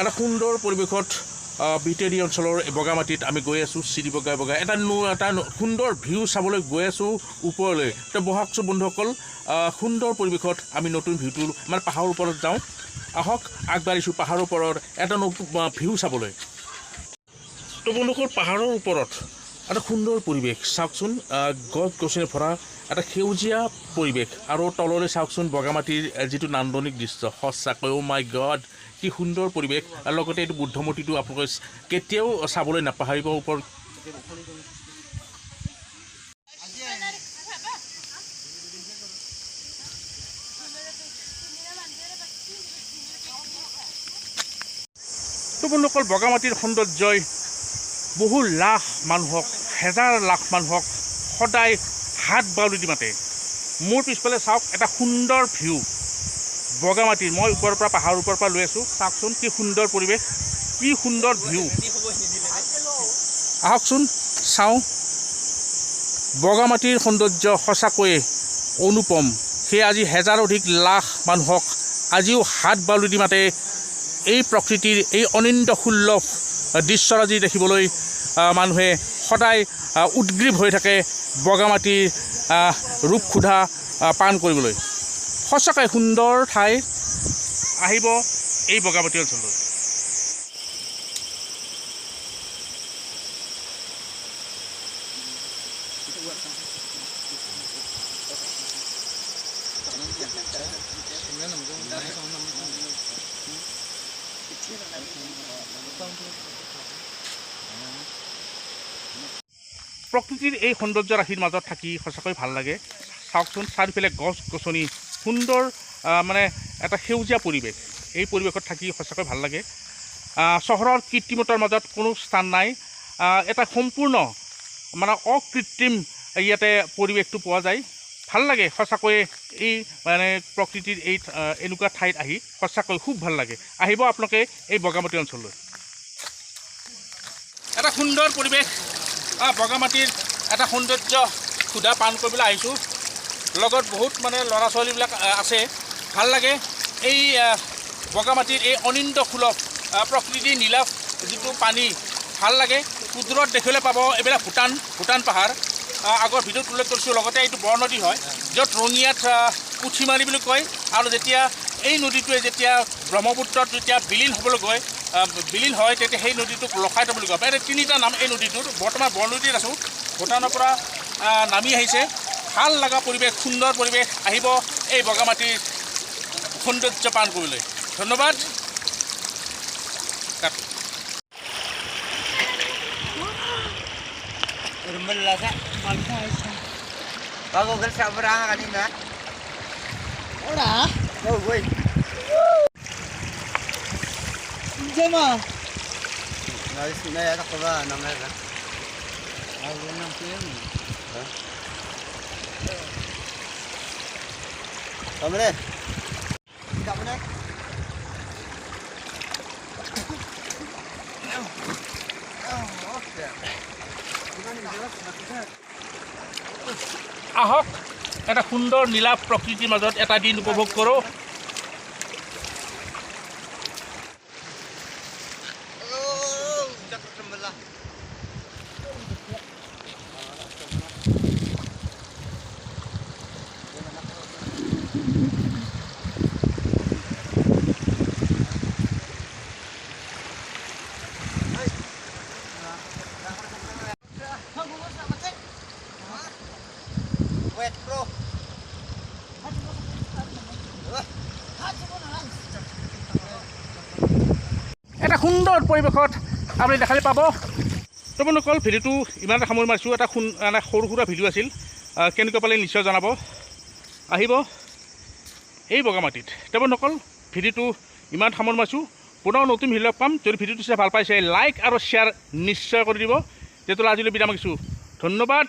এটা সুন্দৰ পৰিৱেশত বিটেৰী অঞ্চলৰ বগামাটিত আমি গৈ আছোঁ চিৰি বগাই বগাই এটা এটা সুন্দৰ ভিউ চাবলৈ গৈ আছোঁ ওপৰলৈ। তো বহাকচোন বন্ধুসকল সুন্দৰ পৰিৱেশত আমি নতুন ভিউটো মানে পাহাৰৰ ওপৰত যাওঁ। আহক, আগবাঢ়িছোঁ পাহাৰৰ ওপৰত, এটা নতুন ভিউ চাবলৈ। তো বন্ধুসকল, পাহাৰৰ ওপৰত, এটা সুন্দৰ পৰিৱেশ। চাওকচোন গছ গছনি ভৰা এটা সেউজীয়া পৰিৱেশ। আৰু তললৈ চাওকচোন বগামাটিৰ যিটো নান্দনিক দৃশ্য সঁচাকৈ অ' মাই গড কি সুন্দৰ পৰিৱেশ। আৰু লগতে এইটো বুদ্ধ মূৰ্তিটো আপোনালোকে কেতিয়াও চাবলৈ নাপাহৰিব ওপৰত বন্ধুসকল বগামাটিৰ সৌন্দৰ্যই বহু লাখ মানুহক হেজাৰ লাখ মানুহক সদায় হাত বাউলি মাতে। মোৰ পিছফালে চাওক, এটা সুন্দৰ ভিউ। বগা বগামাটিৰ মই ওপৰৰ পৰা পাহাৰৰ ওপৰৰ পৰা লৈ আছোঁ। চাওকচোন কি সুন্দৰ পৰিৱেশ, কি সুন্দৰ ভিউ। আহকচোন চাওঁ। বগামাটিৰ সৌন্দৰ্য সঁচাকৈয়ে অনুপম। সেয়ে আজি হেজাৰ অধিক লাখ মানুহক আজিও হাত বাউলি মাতে। এই প্ৰকৃতিৰ এই অনিন্দ সুলভ দৃশ্যৰাজি দেখিবলৈ মানুহে সদায় উদ্গ্ৰীৱ হৈ থাকে বগামাটিৰ আহ, ৰূপ ক্ষুধা পান কৰিবলৈ। সঁচাকৈ সুন্দৰ ঠাই আহিব এই বগামাটি অঞ্চললৈ। প্ৰকৃতিৰ এই সৌন্দৰ্য ৰাশিৰ মাজত থাকি সঁচাকৈ ভাল লাগে। চাওকচোন চাৰিওফালে গছ গছনি সুন্দৰ মানে এটা সেউজীয়া পৰিৱেশ। এই পৰিৱেশত থাকি সঁচাকৈ ভাল লাগে। চহৰৰ কৃত্ৰিমতাৰ মাজত কোনো স্থান নাই। এটা সম্পূৰ্ণ মানে অকৃত্ৰিম ইয়াতে পৰিৱেশটো পোৱা যায়। ভালো লাগে সঁচাকৈয়ে এই মানে প্ৰকৃতিৰ এই এনেকুৱা ঠাইত আহি সঁচাকৈ খুব ভালো লাগে। আহিব আপোনালোকে এই বগামাটি অঞ্চললৈ। এটা সুন্দৰ পৰিৱেশ। বগামাটিৰ এটা সৌন্দৰ্য সুধা পান কৰিবলৈ আহিছোঁ। লগত বহুত মানে ল'ৰা ছোৱালীবিলাক আছে। ভালো লাগে এই বগামাটিৰ এই অনিন্দ সুলভ প্ৰকৃতিৰ নীলাভ যিটো পানী। ভালো লাগে। কুদৰত দেখিবলৈ পাব এইবিলাক ভূটান ভূটান পাহাৰ। আগৰ ভিডিঅ'ত উল্লেখ কৰিছোঁ, লগতে এইটো বৰনদী হয়, য'ত ৰঙিয়াত পুঠিমাৰি বুলি কয়, আৰু যেতিয়া এই নদীটোৱে যেতিয়া ব্ৰহ্মপুত্ৰত যেতিয়া বিলীন হ'বলৈ গৈ বিলীন হয়, তেতিয়া সেই নদীটোক লখাইত বুলি কয় মানে তিনিটা নাম এই নদীটোৰ, বৰ্তমান বৰনদীত আছোঁ, ভূটানৰ পৰা নামি আহিছে, ভালো লগা পৰিৱেশ, সুন্দৰ পৰিৱেশ, আহিব এই বগামাটিৰ সৌন্দৰ্য পান কৰিবলৈ। ধন্যবাদ। Normal lasa. Malasa. Bago gal sa abra kanina. Ora. Oh, boy. Hindi mo. Nais na yata ko ba na meron. Bago nang PM. Ha? Kamre. Kamre. আহক এটা সুন্দৰ নীলা প্ৰকৃতিৰ মাজত এটা দিন উপভোগ কৰোঁ Oh. সুন্দৰ পৰিৱেশত আপুনি দেখালে পাব। তো বন্ধুসকল ভিডিঅ'টো ইমানতে সামৰি মাৰিছোঁ, এটা মানে সৰু সুৰা ভিডিঅ' আছিল। কেনেকুৱা পালে নিশ্চয় জনাব। আহিব। এই বগামাটিত তো বন্ধুসকল ভিডিঅ'টো ইমান সামৰি মাৰিছোঁ। পুনৰ নতুন ভিডিঅ' পাম। যদি ভিডিঅ'টো চাই ভালো পাইছে, লাইক আৰু শ্বেয়াৰ নিশ্চয় কৰি দিব। তেতিয়াহ'লে আজিলৈ বিদায় মাগিছোঁ। ধন্যবাদ।